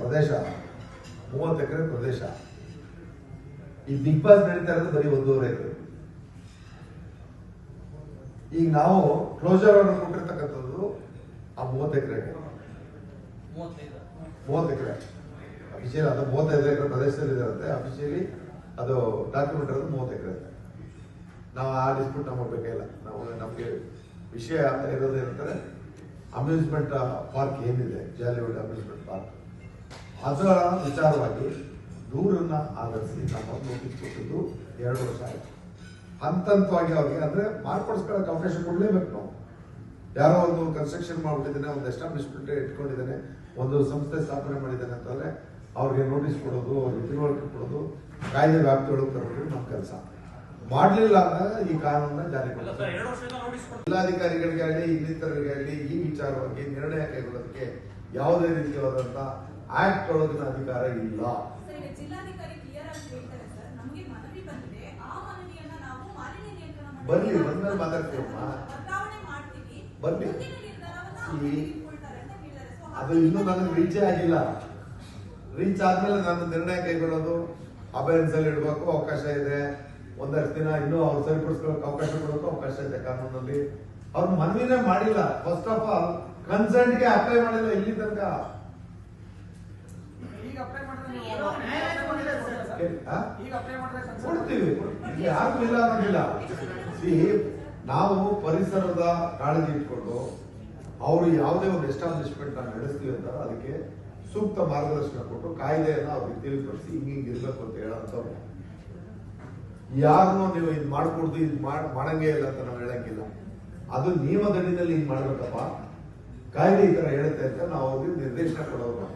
ಪ್ರದೇಶ, ಮೂವತ್ತು ಎಕರೆ ಪ್ರದೇಶ. ಈ big boss ನಡೀತಾ ಇರೋದು ಬರೀ ಒಂದೂವರೆ ಎಕರೆ. ಈಗ ನಾವು ಕ್ಲೋಸರ್ ಆರ್ಡರ್ ಕೊಟ್ಟಿರ್ತಕ್ಕಂಥದ್ದು ಆ ಮೂವತ್ತು ಎಕರೆ ಮೂವತ್ತು ಎಕರೆ. ಅಫಿಷಿಯಲ್ ಅದು ಮೂವತ್ತೈದು ಎಕರೆ ಪ್ರದೇಶದಲ್ಲಿ ಇರುತ್ತೆ. ಅಫಿಷಿಯಲಿ ಅದು ಡಾಕ್ಯುಮೆಂಟ್ ಇರೋದು ಮೂವತ್ತು ಎಕರೆ ಇದೆ ನಾವು ಆ ಡಿಸ್ಪ್ಯೂಟ್ ನಮಗೆ ನಾವು ನಮಗೆ ವಿಷಯ ಇರೋದು ಏನಂತಾರೆ ಅಮ್ಯೂಸ್ಮೆಂಟ್ ಪಾರ್ಕ್ ಏನಿದೆ? ಜಾಲಿವುಡ್ ಅಮ್ಯೂಸ್ಮೆಂಟ್ ಪಾರ್ಕ್ ಅದರ ವಿಚಾರವಾಗಿ ದೂರನ್ನು ಆಧರಿಸಿ ನಮ್ಮ ನೋಟಿಸ್ ಕೊಟ್ಟಿದ್ದು ಎರಡು ವರ್ಷ ಆಯಿತು. ಹಂತ ಹಂತವಾಗಿ ಅವ್ರಿಗೆ ಅಂದ್ರೆ ಮಾರ್ಪಡಿಸ್ಕೊಳ್ಳೋಕೆ ಅವಕಾಶ ಕೊಡಲೇಬೇಕು ನಾವು. ಯಾರೋ ಒಂದು ಕನ್ಸ್ಟ್ರಕ್ಷನ್ ಮಾಡ್ಬಿಟ್ಟಿದ್ದಾನೆ ಒಂದು ಎಸ್ಟಾಬ್ಲಿಷ್ಮೆಂಟ್ ಇಟ್ಕೊಂಡಿದ್ದಾನೆ ಒಂದು ಸಂಸ್ಥೆ ಸ್ಥಾಪನೆ ಮಾಡಿದ್ದಾನೆ ಅಂತಂದ್ರೆ ಅವ್ರಿಗೆ ನೋಟಿಸ್ ಕೊಡೋದು ಅವ್ರಿಗೆ ತಿಳುವಳಿಕೆ ಕೊಡೋದು ಕಾಯ್ದೆ ವ್ಯಾಪ್ತಿಯೊಳಗೆ ತರೋದು ನಮ್ಮ ಕೆಲಸ. ಮಾಡಲಿಲ್ಲ ಅಂದ್ರೆ ಈ ಕಾನೂನನ್ನ ಜಾರಿ ಜಿಲ್ಲಾಧಿಕಾರಿಗಳಿಗೆ ಆಗಲಿ ಇನ್ನಿತರರಿಗೆ ಆಗಲಿ ಈ ವಿಚಾರವಾಗಿ ನಿರ್ಣಯ ಕೈಗೊಳ್ಳೋದಕ್ಕೆ ಯಾವುದೇ ರೀತಿಯಾದಂತ ಆಕ್ಟ್ ಒಳಗಿನ ಅಧಿಕಾರ ಇಲ್ಲ. ಬನ್ನಿ ಬಂದ್ಮೇಲೆ ಮಾತಾಡ್ತೀವಮ್ಮ. ಬನ್ನಿ. ಅದು ಇನ್ನೂ ನನಗೆ ರೀಚೇ ಆಗಿಲ್ಲ. ರೀಚ್ ಆದ್ಮೇಲೆ ನಾನು ನಿರ್ಣಯ ಕೈಗೊಳ್ಳೋದು ಅಬೆನ್ಸ್ ಅಲ್ಲಿ ಇಡಬೇಕು ಅವಕಾಶ ಇದೆ. ಒಂದಷ್ಟು ದಿನ ಇನ್ನೂ ಅವ್ರು ಸರಿಪಡಿಸ್ಕೊಳ್ಳೋಕೆ ಅವಕಾಶ ಕೊಡೋಕೆ ಅವಕಾಶ ಇದೆ ಕಾನೂನಲ್ಲಿ. ಅವ್ರು ಮನವಿನೇ ಮಾಡಿಲ್ಲ. ಫಸ್ಟ್ ಆಫ್ ಆಲ್ ಕನ್ಸರ್ಟ್ಗೆ ಅಪ್ಲೈ ಮಾಡಿಲ್ಲ ಇಲ್ಲಿ ತನಕ ಈಗ ಅಪ್ಲೈ ಮಾಡಿದ್ರೆ ನೀವು ಈಗ ನ್ಯಾಯಾಲಯಕ್ಕೆ ಕೊಟ್ಟಿದ್ದಾರೆ ಸರ್. ಆ? ಈಗ ಅಪ್ಲೈ ಮಾಡಿದ್ರೆ consent ಕೊಡ್ತೀವಿ. ಇಲ್ಲಿ ಯಾರು ಇಲ್ಲ ಅನ್ನೋದಿಲ್ಲ. ಸಿ ನಾವು ಪರಿಸರದ ಕಾಳಜಿ ಇಟ್ಕೊಂಡು ಅವರು ಯಾವುದೇ ಒಂದು ಎಸ್ಟಾಬ್ಲಿಷ್ಮೆಂಟ್ ನಾವು ನಡೆಸ್ತೀವಿ ಅಂತ ಅದಕ್ಕೆ ಸೂಕ್ತ ಮಾರ್ಗದರ್ಶನ ಕೊಟ್ಟು ಕಾಯ್ದೆಯನ್ನು ಅವ್ರಿಗೆ ತಿಳಿಪಡಿಸಿ ಹಿಂಗೆ ಹಿಂಗೆ ಇರ್ಬೇಕು ಅಂತ ಹೇಳೋಂಥವ್ರು. ಯಾರನ್ನೂ ನೀವು ಇದು ಮಾಡ್ಕೊಡ್ದು ಇದು ಮಾಡ್ ಮಾಡಂಗೇ ಇಲ್ಲ ಅಂತ ನಾವು ಹೇಳಂಗಿಲ್ಲ. ಅದು ನಿಯಮದಡಿನಲ್ಲಿ ಹಿಂಗೆ ಮಾಡ್ಬೇಕಪ್ಪ. ಕಾಯ್ದೆ ಈ ತರ ಹೇಳುತ್ತೆ ಅಂತ ನಾವು ಅವ್ರಿಗೆ ನಿರ್ದೇಶನ ಕೊಡೋರು ನಾವು